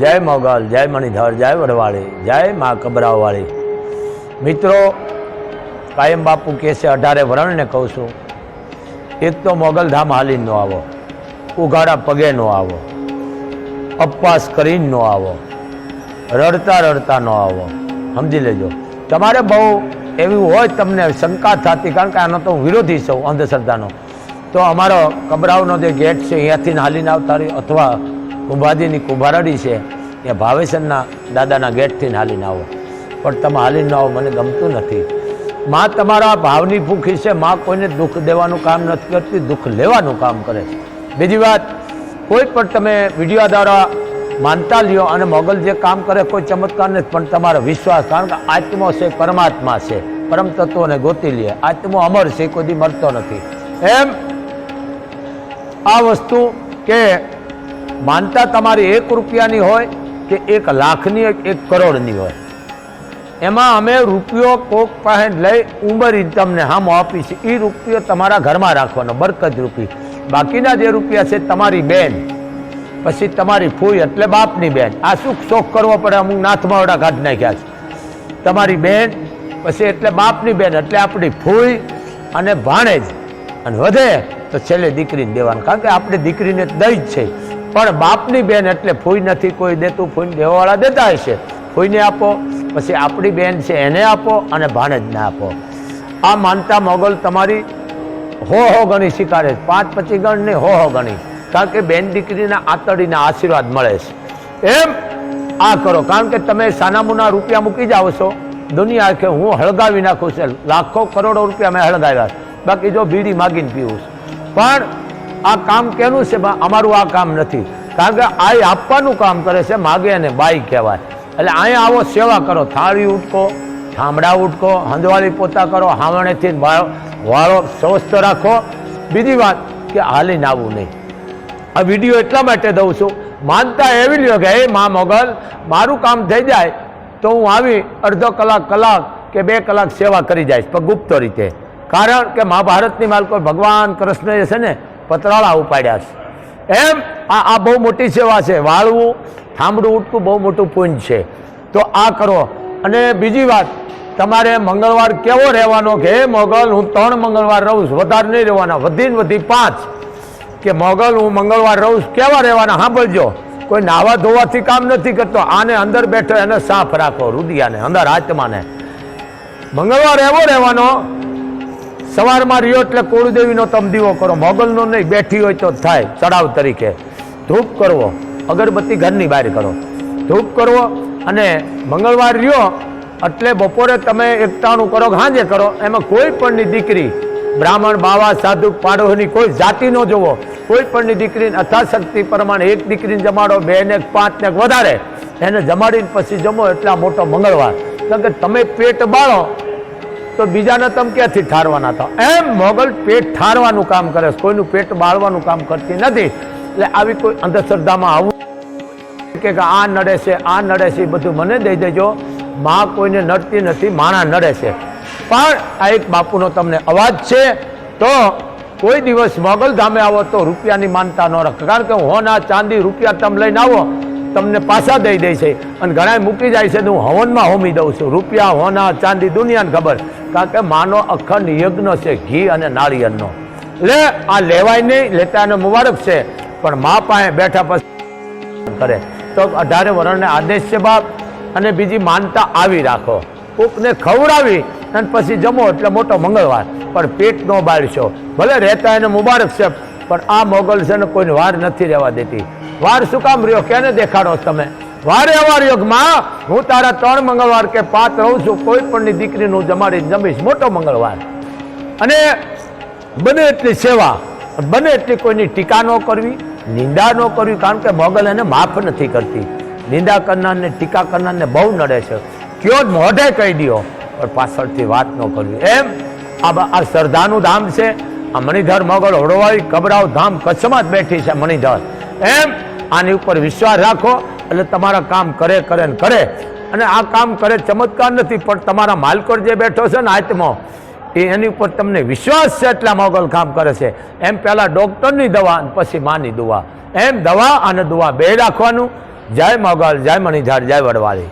જય મોગલ, જય મણિધર, જય વડવાળી જય મા કબરાવાળી. મિત્રો, કાયમ બાપુ કહે અઢારે વરણને કહું છું. એક તો મોગલધામ હાલીને ન આવો, ઉઘાડા પગે નો આવો, અપવાસ કરીને નો આવો, રડતા રડતા નો આવો. સમજી લેજો. તમારે બહુ એવી હોય તમને શંકા થતી, કારણ કે આનો તો હું વિરોધી છું અંધશ્રદ્ધાનો. તો અમારો કબરાવનો જે ગેટ છે, અહીંયાથી હાલીને આવતા રહી, અથવા કુંભાજીની કુંભારડી છે, એ ભાવેશનના દાદાના ગેટથી હાલીને આવો. પણ તમે હાલીને આવો, મને ગમતું નથી. માં તમારા ભાવની ભૂખી છે, માં કોઈને દુઃખ દેવાનું કામ નથી કરતી, દુઃખ લેવાનું કામ કરે છે. બીજી વાત, કોઈ પણ તમે વીડિયો દ્વારા માનતા લ્યો અને મોગલ જે કામ કરે કોઈ ચમત્કાર નથી, પણ તમારો વિશ્વાસ, કારણ કે આત્મો છે, પરમાત્મા છે, પરમ તત્વોને ગોતી લે. આત્મો અમર છે, કોઈ મરતો નથી. એમ આ વસ્તુ કે માનતા તમારી એક રૂપિયાની હોય કે એક લાખની એક કરોડની હોય. એમાં અમે રૂપિયો કોક પાસે લઈ ઉંમરી તમને હામો આપી છે. એ રૂપિયો તમારા ઘરમાં રાખવાનો, બરકત રૂપી. બાકીના જે રૂપિયા છે તમારી બેન, પછી તમારી ફૂઈ એટલે બાપની બેન. આ સુખ શોખ કરવો પડે, અમુક નાથમાવડા કાઢી નાખ્યા છે. તમારી બેન, પછી એટલે બાપની બેન, એટલે આપણી ફૂઈ અને ભાણેજ. અને વધે તો છેલ્લે દીકરીને દેવાનું. કારણ કે આપણે દીકરીને દઈ જ છે. પણ બાપની બેન એટલે ફૂઈ નથી, કોઈ દેતું ફૂઈને દેવાવાળા દેતા હશે. ફૂઈને આપો, પછી આપણી બેન છે એને આપો અને ભાણેજને આપો. આ માનતા મોગલ તમારી હો હો ગણી છે. પાંચ પચી ગણ નહીં, હો હો ગણી. કારણ કે બેન દીકરીના આતડીના આશીર્વાદ મળે છે. એમ આ કરો. કારણ કે તમે સાનામુના રૂપિયા મૂકી જાઓ છો. દુનિયા કે હું હળગાવી નાખું છે. લાખો કરોડો રૂપિયા મેં હળગાવ્યા બાકી જો બીડી માગીને પીવું છું. પણ આ કામ કેનું છે? અમારું આ કામ નથી. કારણ કે આ આપવાનું કામ કરે છે, માગે અને બાઈ કહેવાય. એટલે અહીંયા આવો સેવા કરો. થાળી ઉટકો થાંભળા ઉટકો હંદવાળી પોતા કરો, હાવણેથી વાળો સ્વસ્થ રાખો. બીજી વાત કે હાલીને આવવું નહીં. આ વીડિયો એટલા માટે દઉં છું. માનતા એવી લ્યો કે, હે મા મોગલ, મારું કામ થઈ જાય તો હું આવી અડધો કલાક કલાક કે બે કલાક સેવા કરી જઈશ. પણ ગુપ્ત રીતે. કારણ કે મહાભારતની માલકો ભગવાન કૃષ્ણએ છે ને પતરાળા ઉપાડ્યા છે. એમ આ આ બહુ મોટી સેવા છે. વાળવું થાંભળું ઉઠવું બહુ મોટું પુંજ છે. તો આ કરો. અને બીજી વાત, તમારે મંગળવાર કેવો રહેવાનો કે હે મોગલ, હું ત્રણ મંગળવાર રહું છું. વધારે નહીં રહેવાના. વધીને વધી પાંચ. કે મોગલ, હું મંગળવાર રહું છું. કેવા રહેવાના? સાંભળજો. કોઈ નાવા ધોવાથી કામ નથી કરતો. આને અંદર બેઠો એને સાફ રાખો, રુદિયાને અંદર આત્માને. મંગળવાર એવો રહેવાનો સવારમાં રહ્યો એટલે કુળદેવીનો તમ દીવો કરો. મોગલનો નહીં, બેઠી હોય તો થાય, ચડાવ તરીકે. ધૂપ કરવો, અગરબત્તી ઘરની બહાર કરો. ધૂપ કરવો અને મંગળવાર રહ્યો એટલે બપોરે તમે એકટાણું કરો સાંજે કરો. એમાં કોઈ પણની દીકરી, બ્રાહ્મણ, બાવા, સાધુ પાડોની કોઈ જાતિ ન જોવો. કોઈ પણની દીકરીને અથાશક્તિ પ્રમાણે એક દીકરીને જમાડો, બે ને પાંચ ને વધારે. એને જમાડીને પછી જમો એટલા મોટો મંગળવાર. કારણ કે તમે પેટ બાળો તો બીજાને તમે ક્યાંથી ઠારવાના હતા એમ મોગલ પેટ ઠારવાનું કામ કરે છે. કોઈનું પેટ બાળવાનું કામ કરતી નથી. એટલે આવી કોઈ અંધશ્રદ્ધામાં આવું કે આ નડે છે, આ નડે છે, એ બધું મને દઈ દેજો. માં કોઈને નડતી નથી, માણા નડે છે. પણ આ એક બાપુનો તમને અવાજ છે. તો કોઈ દિવસ મોગલ ધામે આવો તો રૂપિયાની માનતા ન રાખે. કારણ કે હોના ચાંદી રૂપિયા તમે લઈને આવો, તમને પાછા દઈ દે છે. અને ઘણા મૂકી જાય છે, હું હવનમાં હોમી દઉં છું. રૂપિયા, હોના, ચાંદી, દુનિયાને ખબર. કારણ કે માનો અખંડ યજ્ઞ છે, ઘી અને નાળિયેરનો. એટલે આ લેવાય નહીં, લેતા એને મુબારક છે, પણ મા પાસે બેઠા પછી કરે. તો અઢારે વરણને આદેશ છે બાપ, અને બીજી માનતા આવી રાખો. કોકને ખવડાવી, અને પછી જમો, એટલે મોટો મંગળવાર. પણ પેટ નો બાળશો. ભલે રહેતા એને મુબારક છે, પણ આ મોગલ છે ને કોઈને વાર નથી રહેવા દેતી. વાર શું કામ રહ્યો? કેને દેખાડો તમે? વારે વાર યોગમાં હું તારા ત્રણ મંગળવાર કે પાંચ રહું છું, કોઈ પણની દીકરીનું જમાડી જમીશ. મોટો મંગળવાર. અને બને એટલી સેવા, બને એટલી કોઈની ટીકા ન કરવી, નિંદા ન કરવી, કારણ કે મોગલ એને માફ નથી કરતી. નિંદા કરનારને, ટીકા કરનારને બહુ નડે છે. કયો જ મોઢે કહી દો પણ પાછળથી વાત ન કરવી. એમ, આ શ્રદ્ધાનું ધામ છે. આ મણિધર મોગલ હોડવાઈ કબરાવ ધામ કચ્છમાં જ બેઠી છે, મણિધર. એમ, આની ઉપર વિશ્વાસ રાખો. એટલે તમારા કામ કરે કરે ને કરે. અને આ કામ કરે ચમત્કાર નથી, પણ તમારા માલકોર જે બેઠો છે ને આત્મો, એ એની ઉપર તમને વિશ્વાસ છે એટલા મોગલ કામ કરે છે. એમ પહેલાં ડોક્ટરની દવા અને પછી માની દુવા એમ દવા અને દુવા બે રાખવાનું. જય મોગલ, જય મણિધાર, જય વડવાળી.